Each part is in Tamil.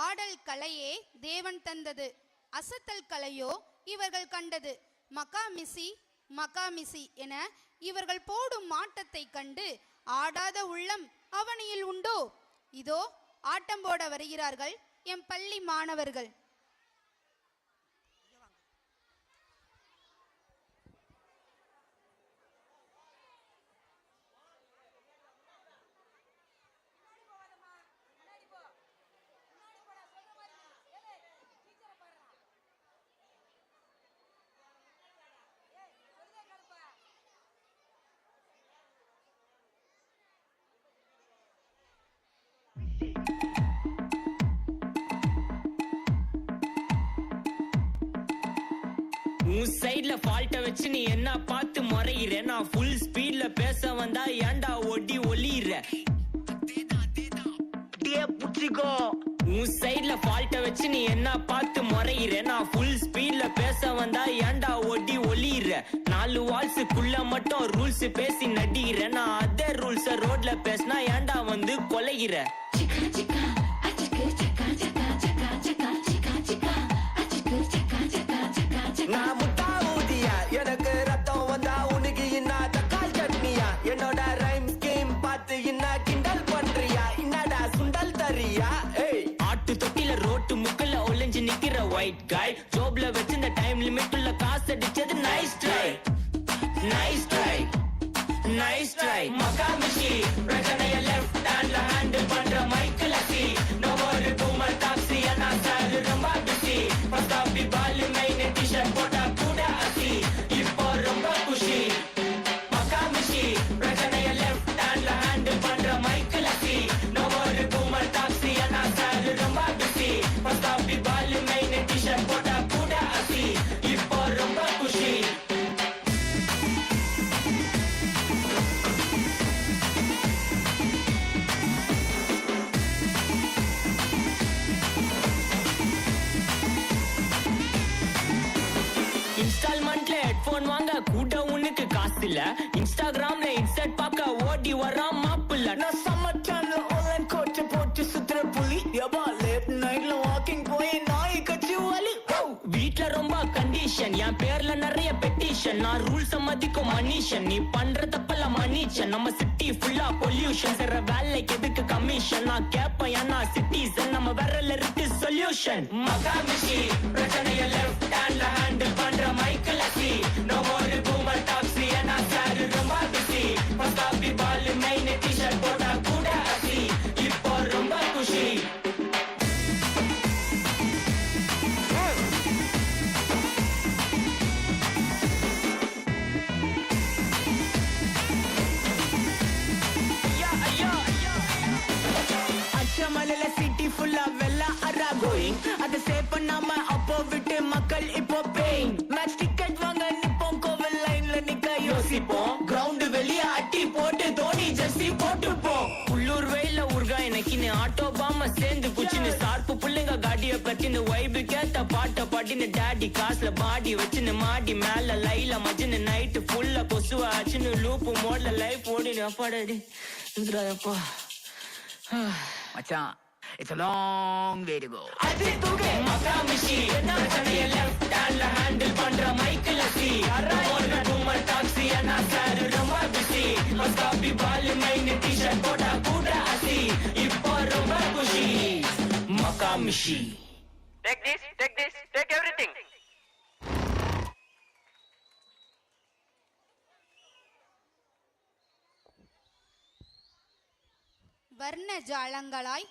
ஆடல் கலையே தேவன் தந்தது. அசத்தல் கலையோ இவர்கள் கண்டது. மகாமிசி மகாமிசி என இவர்கள் போடும் மாட்டத்தை கண்டு ஆடாத உள்ளம் அவனியில் உண்டோ? இதோ ஆட்டம் போட வருகிறார்கள் என் பள்ளி மாணவர்கள். ஏண்டா ஒடி ஒலிற புடிச்சிக்கோ. உன் சைட்ல ஃபால்ட்ட வச்சு நீ என்ன பார்த்து முறையிற? நான் ஃபுல் ஸ்பீட்ல பேச வந்தா ஏண்டா ஒட்டி ஒலிடுற நாலு வால்ஸுக்குள்ள மட்டும் ரூல்ஸ் பேசி நடிகிற. நான் அதே ரூல்ஸ ரோட்ல பேசினா ஏண்டா வந்து கொலைகிற கை ஜோப்ல வச்சிருந்த டைம் லிமிட் உள்ள காசு அடிச்சது. Nice try nice try nice try மக்கா மிஷி பொல்யூஷன் நான் ரூல்ஸ் மதிக்கும் மனுஷன். நீ பண்ற தப்பெல்லாம் மனுஷன் நம்ம சிட்டி ஃபுல்லா பொல்யூஷன் செய்ற வேலை எதுக்கு கமிஷன் நான் கேப்பேன் ஏன்னா சிட்டிசன் நம்ம விரல இருக்கு சொல்யூஷன் மகா மிஷி பிரச்சனையை ஹேண்டில் பண்ற மைக்கேல் நோ பாம சேர்ந்து குச்சின்னு சார்பு புள்ளைங்க காடிய பத்தின்னு வைபு கேத்த பாட்ட பாட்டின்னு டாடி காசுல பாடி வச்சுன்னு மாடி மேல லைல மஜின்னு நைட்டு ஃபுல்லா கொசுவ ஆச்சுன்னு லூப்பு மோட்ல லைஃப் ஓடினு அப்பாடாடி இதுடாப்பா மச்சான் it's a long way to go. அது தூக்கு. மகாமிஷி பிரச்சனைய லெஃப்ட் ஹேண்ட்ல ஹேண்டில் பண்ற மைக்கிள் சி. ஒரு பூமர் டாக்ஸி அண்ணா சார் ரொம்ப பிஸி பஸ் காப்பி பால் போட்டா கூட அசி இப்போ ரொம்ப குஷி மக்கா மிஷி take this take this take everything வர்ண ஜாலங்களாய்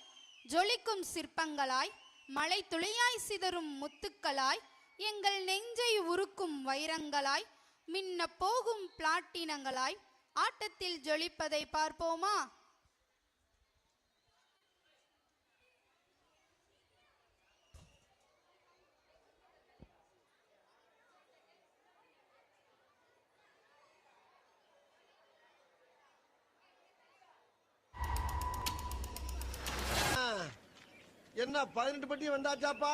ஜொலிக்கும் சிற்பங்களாய் மலை துளியாய் சிதறும் முத்துக்களாய் எங்கள் நெஞ்சை உருக்கும் வைரங்களாய் மின்ன போகும் பிளாட்டினங்களாய் ஆட்டத்தில் ஜொலிப்பதை பார்ப்போமா? என்ன பதினெட்டு பட்டி வந்தாச்சாப்பா?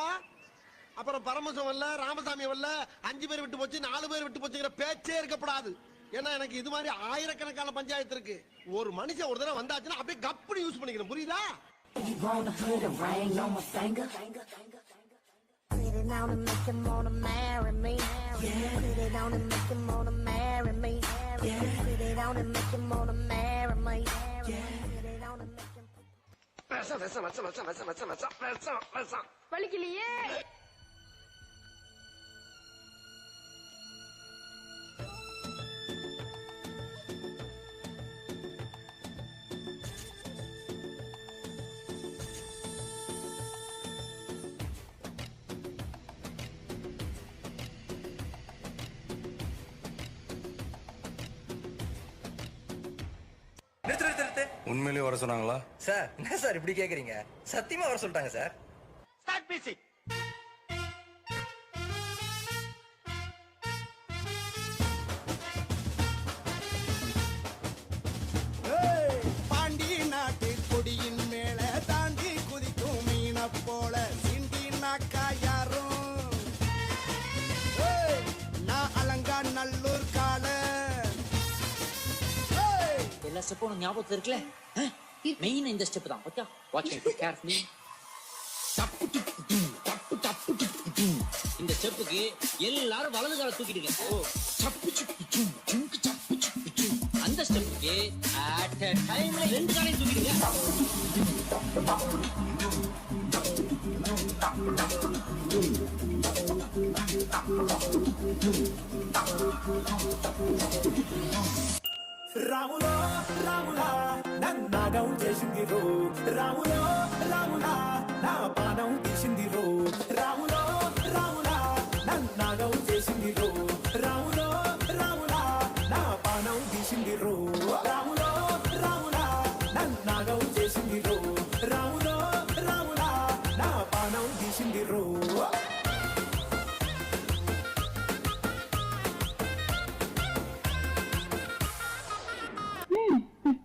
அப்புறம் பரமசம் வரல ராமசாமி வரல அஞ்சு பேர் விட்டு போச்சு நாலு பேர் விட்டு போச்சுங்கிற பேச்சே இருக்கப்படாது. ஏன்னா எனக்கு இது மாதிரி ஆயிரக்கணக்கான பஞ்சாயத்து இருக்கு. ஒரு மனுஷன் ஒரு தடவை வந்தாச்சுன்னா அப்படியே கப்புனு யூஸ் பண்ணிக்கணும். புரியுதா? Sit it down and make him wanna marry me. Sit it and make him wanna marry me. It and make him wanna marry me. வலிக்கலையே. உண்மையிலேயே வர சொன்னாங்களா? சார் என்ன சார் இப்படி கேக்குறீங்க? சத்தியமா வர சொல்லிட்டாங்க சார். ஸ்டார்ட் மியூசிக் பாண்டி நாட்டு கொடியின் மேல தாண்டி குதிக்கும் மீன போல சிண்டி நாக்கா யாரும்? நான் அலங்கா நல்லூர் கால எல்லா ஸ்டெப்பும் ஞாபகத்துல இருக்குல்ல? மெயின் இந்த ஸ்டெப் தான் ஓகே வாட்ச் மீ கேர்ஃபுல்லி டப்பு டிப்பு டும், டப்பு டப்பு டிப்பு இந்த ஸ்டெப்புக்கு எல்லாரும் வலது கால தூக்கிடுங்க ஓ. சப்பு சுப்பு டும், ஜும்கு சப்பு சுப்பு அந்த ஸ்டெப்புக்கு அட் டைம்ல ரெண்டு காலையும் தூக்கிடுங்க రాములో రాములా నన్నాగం చేసింది రో రాములో రాములా నా పానం తీసింది రో రాములో రాములా నన్నాగం చేసింది రో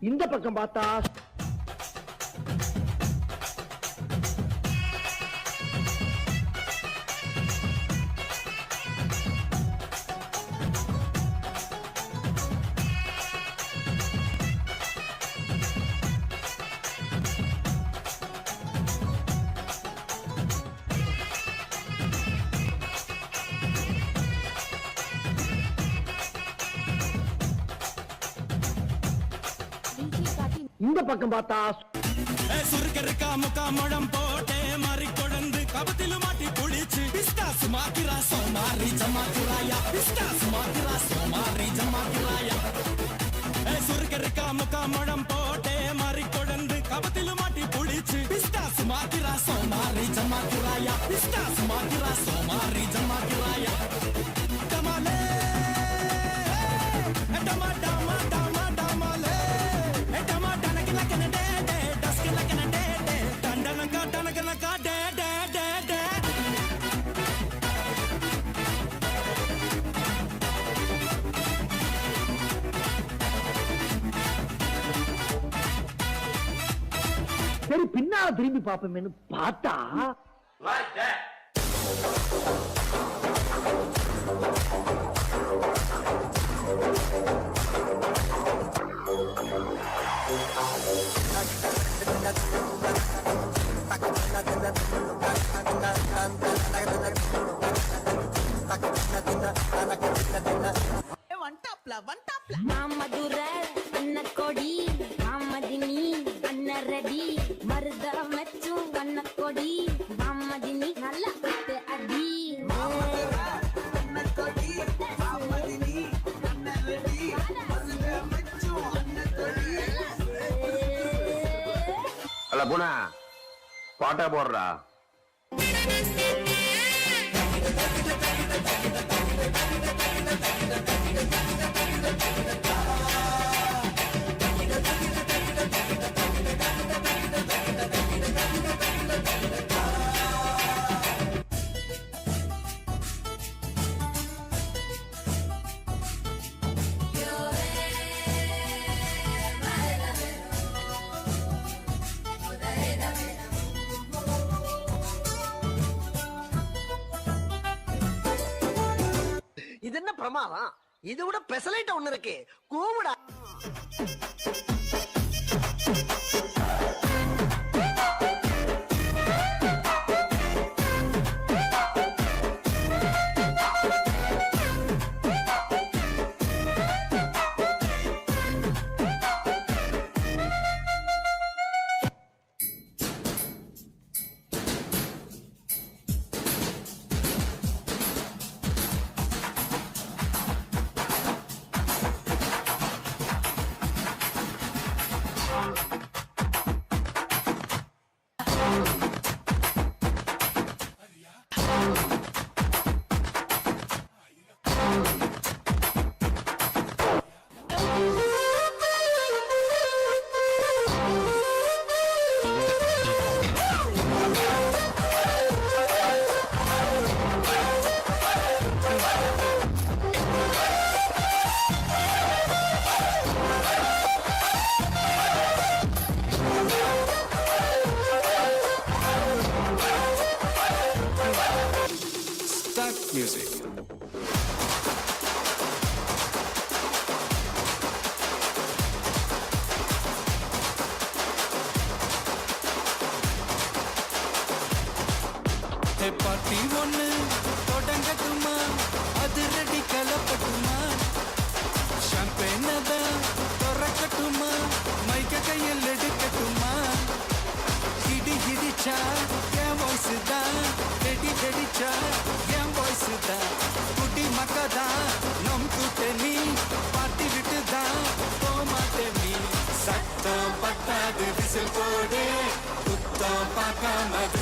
இந்த பக்கம் பார்த்தா இந்த பக்கம் பார்த்தா சுருக்க இருக்கா முக்கா முழம் போட்டே மாறி கொழுந்து கபத்திலும் மாட்டி குளிச்சு. பிஸ்டா சுமாக்கிரா சோமாரி ஜமாக்கிராயா பிஸ்டா சுமாக்கிரா சோமாரி ஜமாக்கிராயா கனகனக்கா டே டே டே டே சரி பின்னால திரும்பி பாப்போமேனு பார்த்தா Thank. மாமதுர அண்ண கொடி மாமதினி அண்ண ரெடி. மருத மெச்சும் அண்ண கொடி மாமதினி நல்ல அட்டு அடி. அல்ல பூனா. பாட்டா போடுறா. பிரமாதம் இது விட பெசலைட்ட ஒண்ணு இருக்கு. கூவுடா.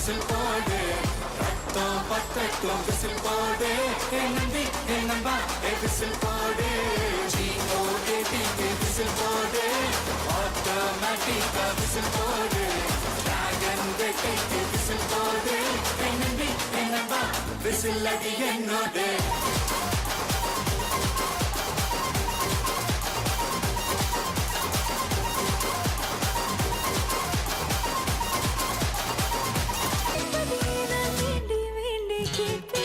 விசில் போடு ரத்தம் பத்தட்டும் விசில் போடு என் நம்பி என் நம்பா ஏ விசில் போடு ஜிஓஏடிக்கு விசில் போடு ஆட்டோமேட்டிக்கா விசில் போடு டிராகன் வேட்டைக்கு விசில் போடு என் நம்பி என் நம்பா விசில் அடி என்னோடு. keep it.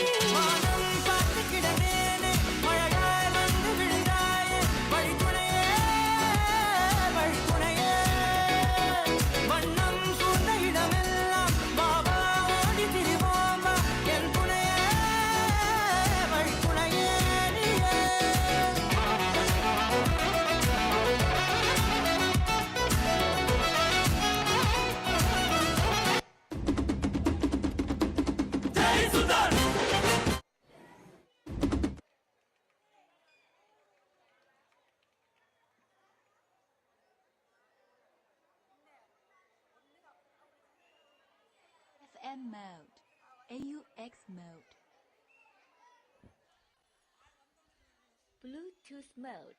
Bluetooth mode.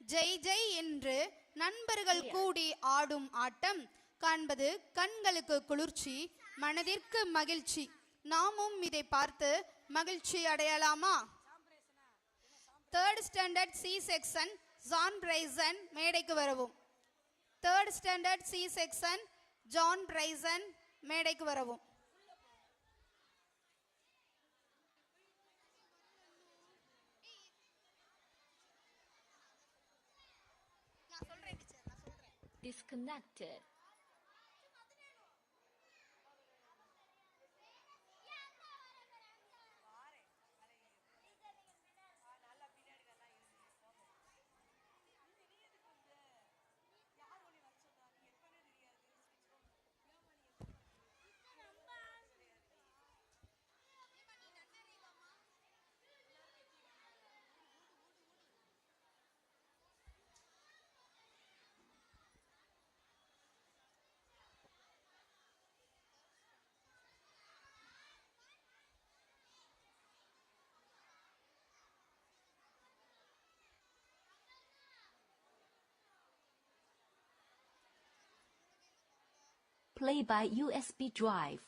Jai Jai என்று நண்பர்கள் கூடி ஆடும் ஆட்டம் காண்பது கண்களுக்கு குளிர்ச்சி மனதிற்கு மகிழ்ச்சி. நாமும் இதை பார்த்து மகிழ்ச்சி அடையலாமா? Third standard C section John Bryson மேடைக்கு வரவும். Third standard C section John Bryson மேடைக்கு வரவும். Disconnected. Play by USB drive.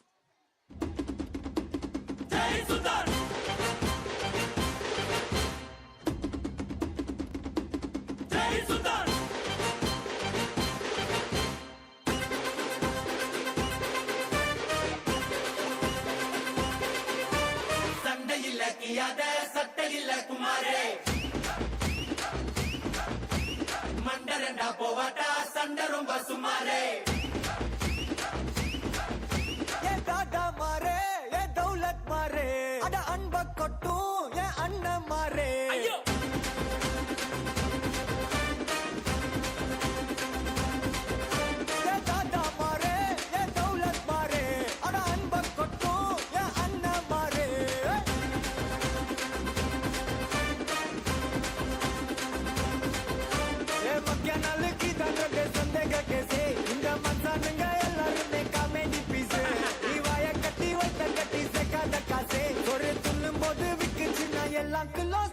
நான் எல்லாம்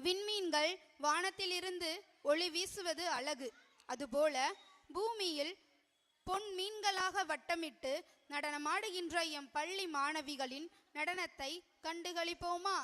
விண்மீன்கள் வானத்திலிருந்து ஒளி வீசுவது அழகு. அதுபோல பூமியில் பொன் மீன்களாக வட்டமிட்டு நடனமாடுகின்ற எம் பள்ளி மாணவிகளின் நடனத்தை கண்டுகளிப்போமா?